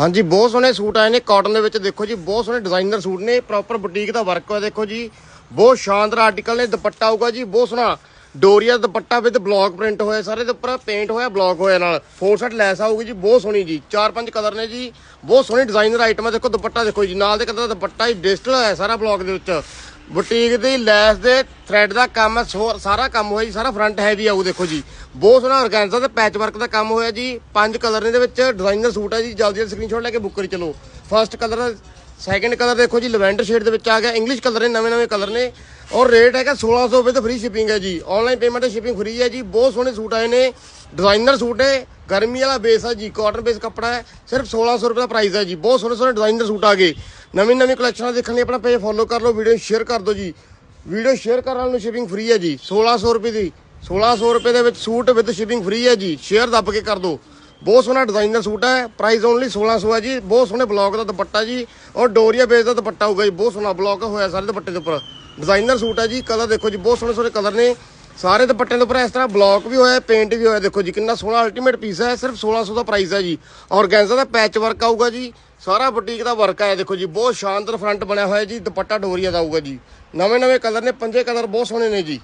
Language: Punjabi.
ਹਾਂਜੀ, ਬਹੁਤ ਸੋਹਣੇ ਸੂਟ ਆਏ ਨੇ ਕਾਟਨ ਦੇ ਵਿੱਚ। ਦੇਖੋ ਜੀ, ਬਹੁਤ ਸੋਹਣੇ ਡਿਜ਼ਾਈਨਰ ਸੂਟ ਨੇ। ਪ੍ਰੋਪਰ ਬੁਟੀਕ ਦਾ ਵਰਕ ਹੋਇਆ, ਦੇਖੋ ਜੀ। ਬਹੁਤ ਸ਼ਾਨਦਾਰ ਆਰਟੀਕਲ ਨੇ, ਦੁਪੱਟਾ ਆਊਗਾ ਜੀ, ਬਹੁਤ ਸੋਹਣਾ। ਡੋਰੀਆ ਦੁਪੱਟਾ ਵਿਦ ਬਲੌਕ ਪ੍ਰਿੰਟ ਹੋਇਆ, ਸਾਰੇ ਦੇ ਉੱਪਰ ਪੇਂਟ ਹੋਇਆ ਬਲੌਕ ਹੋਇਆ ਨਾਲ। ਫੋਰ ਸੈਟ ਲੈਸ ਆਊਗੀ ਜੀ, ਬਹੁਤ ਸੋਹਣੀ ਜੀ। ਚਾਰ ਪੰਜ ਕਲਰ ਨੇ ਜੀ। ਬਹੁਤ ਸੋਹਣੀ ਡਿਜ਼ਾਈਨਰ ਆਈਟਮ ਹੈ ਦੇਖੋ ਦੁਪੱਟਾ, ਦੇਖੋ ਜੀ, ਨਾਲ ਦੇ ਕਲਰ ਦਾ ਦੁਪੱਟਾ ਹੀ ਡਿਜੀਟਲ ਹੈ ਸਾਰਾ ਬਲੌਕ ਦੇ ਵਿੱਚ। ਬੁਟੀਕ ਦੀ ਲੈਸ ਦੇ ਥ੍ਰੈਡ ਦਾ ਕੰਮ ਹੈ, ਸੋ- ਸਾਰਾ ਕੰਮ ਹੋਇਆ ਜੀ, ਸਾਰਾ ਫਰੰਟ ਹੈਵੀ ਆਊ ਦੇਖੋ ਜੀ। ਬਹੁਤ ਸੋਹਣਾ ਆਰਗੈਂਜ਼ਾ ਤੇ ਪੈਚ ਵਰਕ ਦਾ ਕੰਮ ਹੋਇਆ ਜੀ। ਪੰਜ ਕਲਰ ਨੇ ਇਹਦੇ ਵਿੱਚ ਡਿਜ਼ਾਈਨਰ ਸੂਟ ਹੈ ਜੀ, ਜਲਦੀ ਜਲਦੀ ਸਕਰੀਨਸ਼ਾਟ ਲੈ ਕੇ ਬੁੱਕ ਕਰੀ ਚਲੋ। ਫਰਸਟ ਕਲਰ ਸੈਕੰਡ ਕਲਰ ਦੇਖੋ ਜੀ ਲਵੈਂਡਰ ਸ਼ੇਡ ਦੇ ਵਿੱਚ ਆ ਗਿਆ। ਇੰਗਲਿਸ਼ ਕਲਰ ਨੇ ਨਵੇਂ ਨਵੇਂ ਕਲਰ ਨੇ। ਔਰ ਰੇਟ ਹੈਗਾ 1600 ਰੁਪਏ ਤੇ ਫ੍ਰੀ ਸ਼ਿਪਿੰਗ ਹੈ ਜੀ। ਆਨਲਾਈਨ ਪੇਮੈਂਟ ਸ਼ਿਪਿੰਗ ਫ੍ਰੀ ਹੈ ਜੀ। ਬਹੁਤ ਸੋਹਣੇ ਸੂਟ ਆਏ ਨੇ। ਡਿਜ਼ਾਈਨਰ ਸੂਟ ਹੈ ਗਰਮੀ ਵਾਲਾ ਬੇਸ ਹੈ ਜੀ ਕਾਟਨ ਬੇਸ ਕੱਪੜਾ ਹੈ। ਸਿਰਫ 1600 ਰੁਪਏ ਦਾ ਪ੍ਰਾਈਸ ਹੈ ਜੀ। ਬਹੁਤ ਸੋਹਣੇ ਸੋਹਣੇ ਡਿਜ਼ਾਈਨਰ ਸੂਟ ਆ ਗਏ। ਨਵੀਂ ਨਵੀਂ ਕਲੈਕਸ਼ਨਾਂ ਦੇਖਣ ਲਈ ਆਪਣਾ ਪੇਜ ਫੋਲੋ ਕਰ ਲਓ ਵੀਡੀਓ ਸ਼ੇਅਰ ਕਰ ਦਿਓ ਜੀ। ਵੀਡੀਓ ਸ਼ੇਅਰ ਕਰਨ ਵਾਲ ਨੂੰ ਸ਼ਿਪਿੰਗ ਫ੍ਰੀ ਹੈ ਜੀ 1600 ਰੁਪਏ ਦੀ। 1600 ਰੁਪਏ ਦੇ ਵਿੱਚ ਸੂਟ ਵਿਦ ਸ਼ਿਪਿੰਗ ਫ੍ਰੀ ਹੈ ਜੀ ਸ਼ੇਅਰ ਦੱਬ ਕੇ ਕਰ ਦਿਓ। ਬਹੁਤ ਸੋਹਣਾ ਡਿਜ਼ਾਈਨਰ ਸੂਟ ਹੈ ਪ੍ਰਾਈਸ ਓਨਲੀ 1600 ਹੈ ਜੀ। ਬਹੁਤ ਸੋਹਣੇ ਬਲੌਕ ਦਾ ਦੁਪੱਟਾ ਜੀ, ਔਰ ਡੋਰੀਆ ਬੇਸ ਦਾ ਦੁਪੱਟਾ ਹੋਊਗਾ ਜੀ। ਬਹੁਤ ਸੋਹਣਾ ਬਲੌਕ ਹੋਇਆ ਸਾਰੇ ਦੁਪੱਟੇ ਦੇ ਉੱਪਰ। ਡਿਜ਼ਾਈਨਰ ਸੂਟ ਹੈ ਜੀ ਕਲਰ ਦੇਖੋ ਜੀ, ਬਹੁਤ ਸੋਹਣੇ ਸੋਹਣੇ ਕਲਰ ਨੇ। ਸਾਰੇ ਦੁਪੱਟੇ ਦੇ ਉੱਪਰ ਇਸ ਤਰ੍ਹਾਂ ਬਲੌਕ ਵੀ ਹੋਇਆ ਪੇਂਟ ਵੀ ਹੋਇਆ। ਦੇਖੋ ਜੀ, ਕਿੰਨਾ ਸੋਹਣਾ ਅਲਟੀਮੇਟ ਪੀਸ ਹੈ ਸਿਰਫ 1600 ਦਾ ਪ੍ਰਾਈਸ ਹੈ ਜੀ। ਔਰਗੈਂਜ਼ਾ ਦਾ ਪੈਚ ਵਰਕ ਆਊਗਾ ਜੀ। ਸਾਰਾ ਬੁਟੀਕ ਦਾ ਵਰਕ ਆਇਆ, ਦੇਖੋ ਜੀ, ਬਹੁਤ ਸ਼ਾਨਦਾਰ ਫਰੰਟ ਬਣਿਆ ਹੋਇਆ ਜੀ, ਦੁਪੱਟਾ ਡੋਰੀਆ ਦਾ ਆਊਗਾ ਜੀ। ਨਵੇਂ ਨਵੇਂ ਕਲਰ ਨੇ, ਪੰਜੇ ਕਲਰ ਬਹੁਤ ਸੋਹਣੇ ਨੇ ਜੀ।